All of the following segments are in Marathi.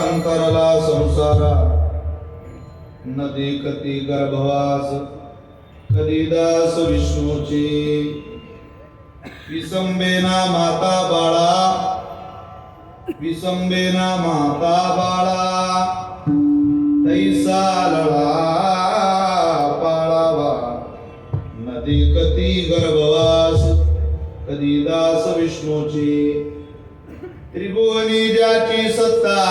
अंतरला संसारा नदी कती गर्भवास कधी दास विष्णूची विसंबेना माता बाळा विसंबेना माता बाळा तैसा लळा कधी गर्भवास कधी दास विष्णूची. त्रिभुवनी ज्याची सत्ता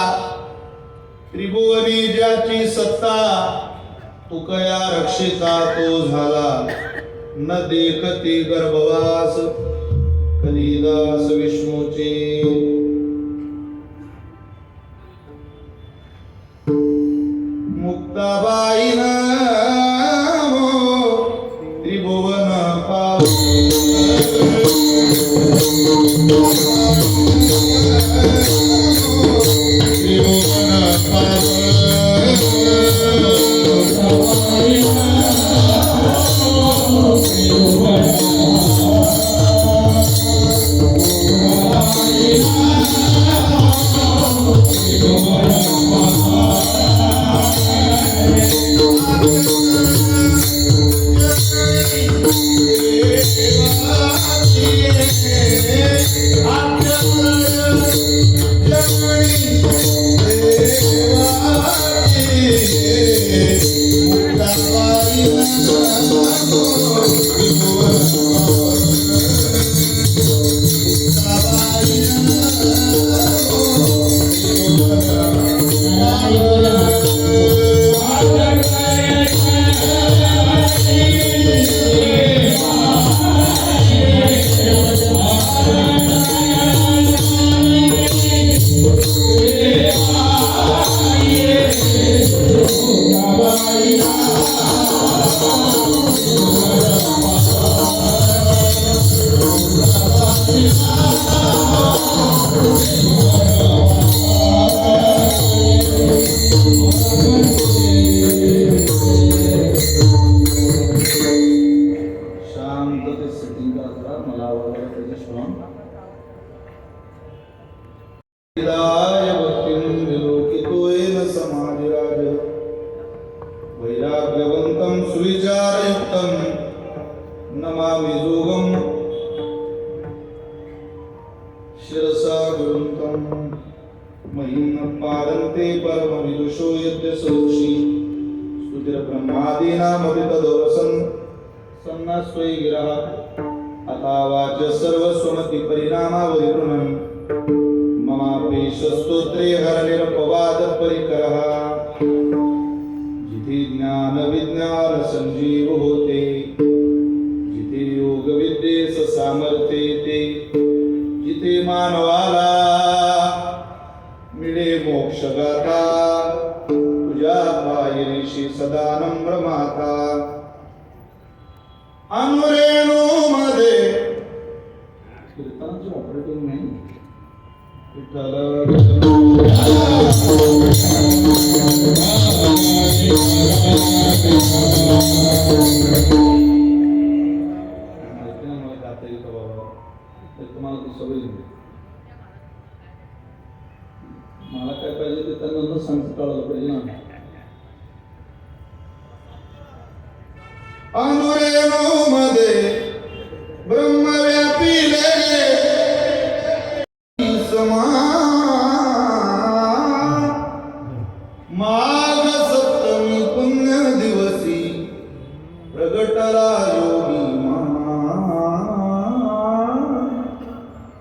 त्रिभुवनी ज्याची सत्ता तुकया रक्षिता तो झाला. न देखते गर्भवास कधी दास विष्णूचे मुक्ताबाईन वैराग्यवन्तं सुविचारयुक्तं नमामि जोगम्. शिरसा गुरुन्तं महिं पारन्ते परमविदुषो यद्य सौषि स्तुतिर्ब्रह्मादीनामभितदोरसन् सन्नास्त्वयि गिरः. अथावाच सर्वस्वमति परिणामावधिकृणम् ममापेशस्तोत्रे हरनिरपवाद परिकरः जिथे ज्ञान विज्ञान संजीव होते जिथे योग विद्येस सामर्थ्य येते जिथे मानवाला मिळे मोक्ष गाथा तुझ्या पायरीशी सदा नम्र माता अनुरेणू मला काय पाहिजे ते त्यांना सांगता पाहिजे ना अनुरेणू मध्ये समा माघ सप्तमी पुण्य दिवसी प्रगटला योगी मा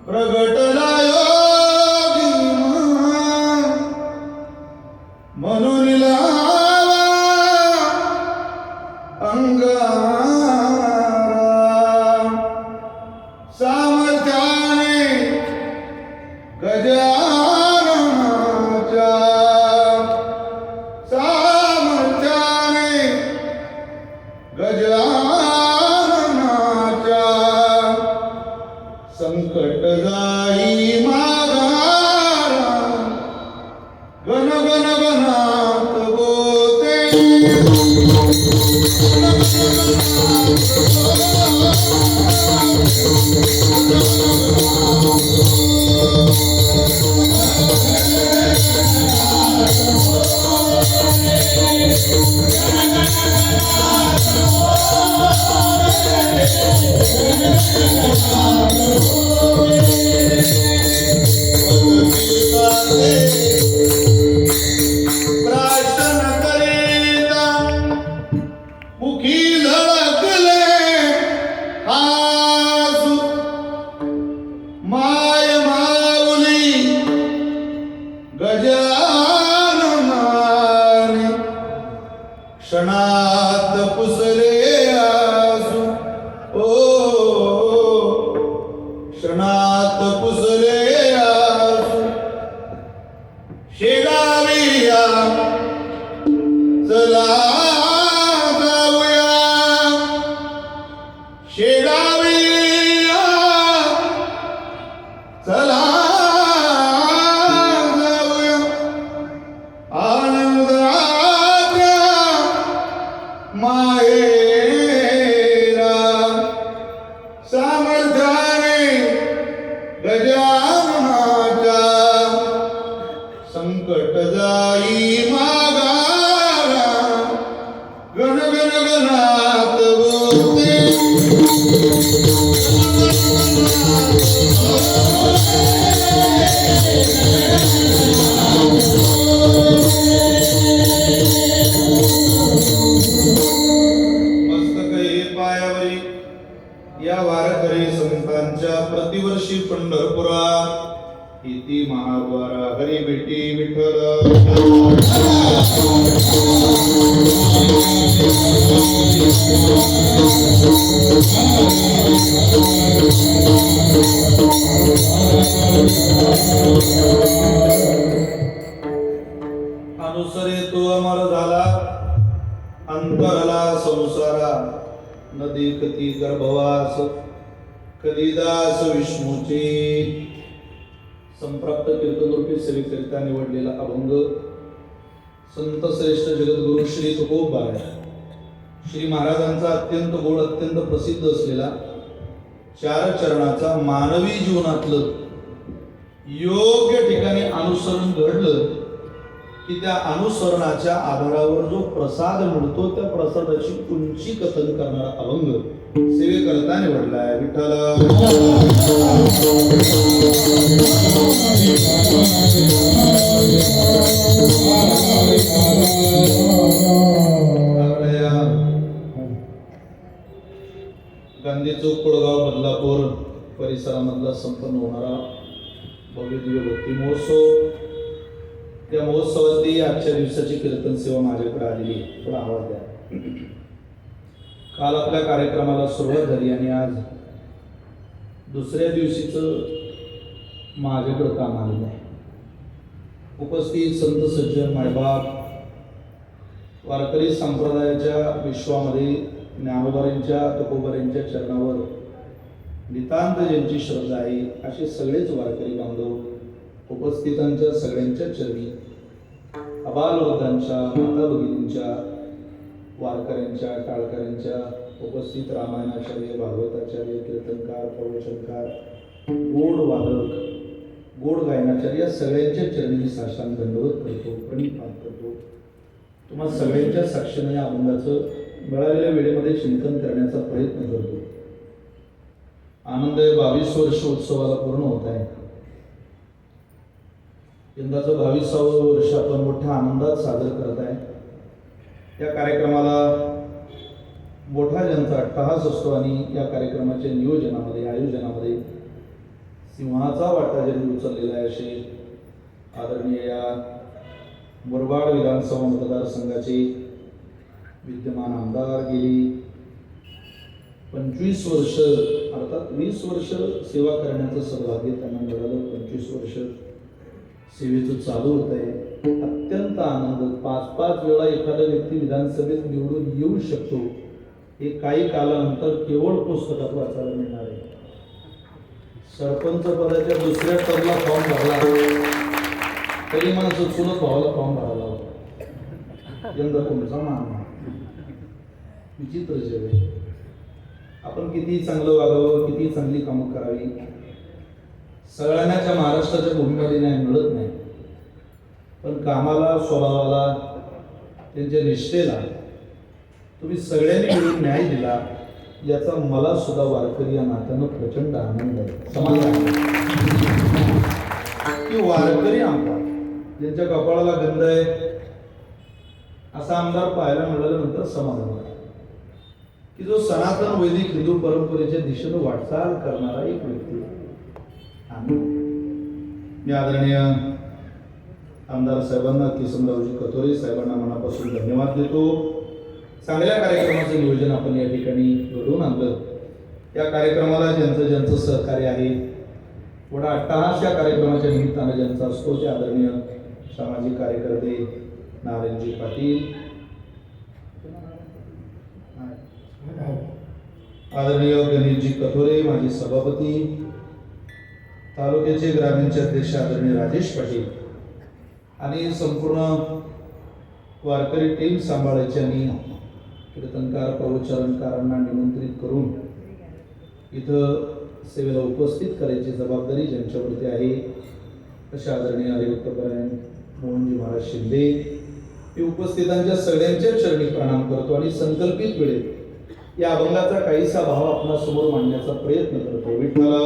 प्रगटला योगी मा म्हणून लावा अंगारा माय माऊली गजाननाने 再见 अनुसरे तो अमर झाला अंतरला संसारा. नदी कती गर्भवास कधी दास विष्णूची. संप्राप्त कीर्तनरूपी सेवेकरिता निवडलेला अभंग. संत श्रेष्ठ जगद्गुरु श्री तुकोब श्री महाराजांचा अत्यंत गोड अत्यंत प्रसिद्ध असलेला चार चरणाचा मानवी जीवनातलं योग्य ठिकाणी अनुसरण घडलं की त्या अनुसरणाच्या आधारावर जो प्रसाद मिळतो त्या प्रसादाची उंची कथन करणारा अभंग सेवेकरता निवडला आहे विठ्ठल. या गांधी चौक कोळगाव बदलापूर परिसरामधला संपन्न होणारा भव्य दिव्य भक्ती महोत्सव. त्या महोत्सवातली आजच्या दिवसाची कीर्तन सेवा माझ्याकडे आलेली आहे. थोडा आवाज द्या. काल आपल्या कार्यक्रमाला सुरुवात झाली आणि आज दुसऱ्या दिवशीचं माझ्याकडं काम आलेलं आहे. उपस्थित संत सज्जन मायबाप वारकरी संप्रदायाच्या विश्वामध्ये ज्ञानोबाऱ्यांच्या तपोबाऱ्यांच्या चरणावर नितांत ज्यांची श्रद्धा आहे असे सगळेच वारकरी बांधव उपस्थितांच्या सगळ्यांच्या चरणी अबालवृद्धांच्या माता भगिनींच्या वारकऱ्यांच्या टाळकऱ्यांच्या उपस्थित रामायणाचार्य भागवताचार्य कीर्तनकार प्रवचनकार गोड वादक गोड गायनाचार्य या सगळ्यांच्या चरणी मी साष्टांग दंडवत करतो प्रणिपात करतो. तुम्हा सगळ्यांच्या साक्षीने या अभंगाचं मिळालेल्या वेळेमध्ये चिंतन करण्याचा प्रयत्न करतो. आनंद बावीस वर्ष उत्सवाला पूर्ण होत आहे. यंदाचं बावीसावं वर्ष आपण मोठ्या आनंदात साजरं करत आहे. या कार्यक्रमाला मोठा ज्यांचा अट्टहास असतो आणि या कार्यक्रमाच्या नियोजनामध्ये आयोजनामध्ये सिंहाचा वाटा ज्यांनी उचललेला आहे असे आदरणीय या मुरबाड विधानसभा मतदारसंघाचे विद्यमान आमदार गेली पंचवीस वर्ष अर्थात वीस वर्ष सेवा करण्याचं सौभाग्य त्यांना मिळालं. पंचवीस वर्ष सेवेचं चालू होत आहे. अत्यंत आनंद. पाच पाच वेळा एखादा व्यक्ती विधानसभेत निवडून येऊ शकतो. हे काही कालानंतर केवळ पुस्तकात वाचायला मिळणार आहे. सरपंच पदाच्या दुसऱ्या टर्मला फॉर्म भरला. तरी मला सुचूनच भावाला फॉर्म भरायला होता यंदा कोणचा मान विचित्र जग आहे. आपण किती चांगलं वागावं किती चांगली कामं करावी सगळ्यांनाच्या महाराष्ट्राच्या भूमीमध्ये नाही मिळत नाही. पण कामाला स्वभावाला त्यांच्या निष्ठेला तुम्ही सगळ्यांनी मिळून न्याय दिला याचा मला सुद्धा वारकरी या नात्यानं प्रचंड आनंद आहे. समाधान की वारकरी आमदार ज्यांच्या कपाळाला गंध आहे असा आमदार पाहायला मिळाल्यानंतर समाधान वाटतं की जो सनातन वैदिक हिंदू परंपरेच्या दिशेनं वाटचाल करणारा एक व्यक्ती मी आदरणीय आमदार साहेबांना किसनरावजी कथोरे साहेबांना मनापासून धन्यवाद देतो. चांगल्या कार्यक्रमाचं नियोजन आपण या ठिकाणी घडवून आणलं. या कार्यक्रमाला ज्यांचं ज्यांचं सहकार्य आहे थोडा अट्टहास या कार्यक्रमाच्या निमित्तानं ज्यांचा असतो ते आदरणीय सामाजिक कार्यकर्ते नारायणजी पाटील आदरणीय गणेशजी कथोरे माजी सभापती तालुक्याचे ग्रामीणचे अध्यक्ष आदरणीय राजेश पाटील आणि संपूर्ण वारकरी टीम सांभाळायची आणि कीर्तनकार प्रवचनकारांना निमंत्रित करून इथं सेवेला उपस्थित करायची जबाबदारी ज्यांच्यावरती आहे अशा आदरणीय हरिभक्तपरायण मोहनजी महाराज शिंदे. मी उपस्थितांच्या सगळ्यांच्या चरणी प्रणाम करतो आणि संकल्पित वेळेत या अभंगाचा काहीसा भाव आपल्यासमोर मांडण्याचा प्रयत्न करतो विठ्ठला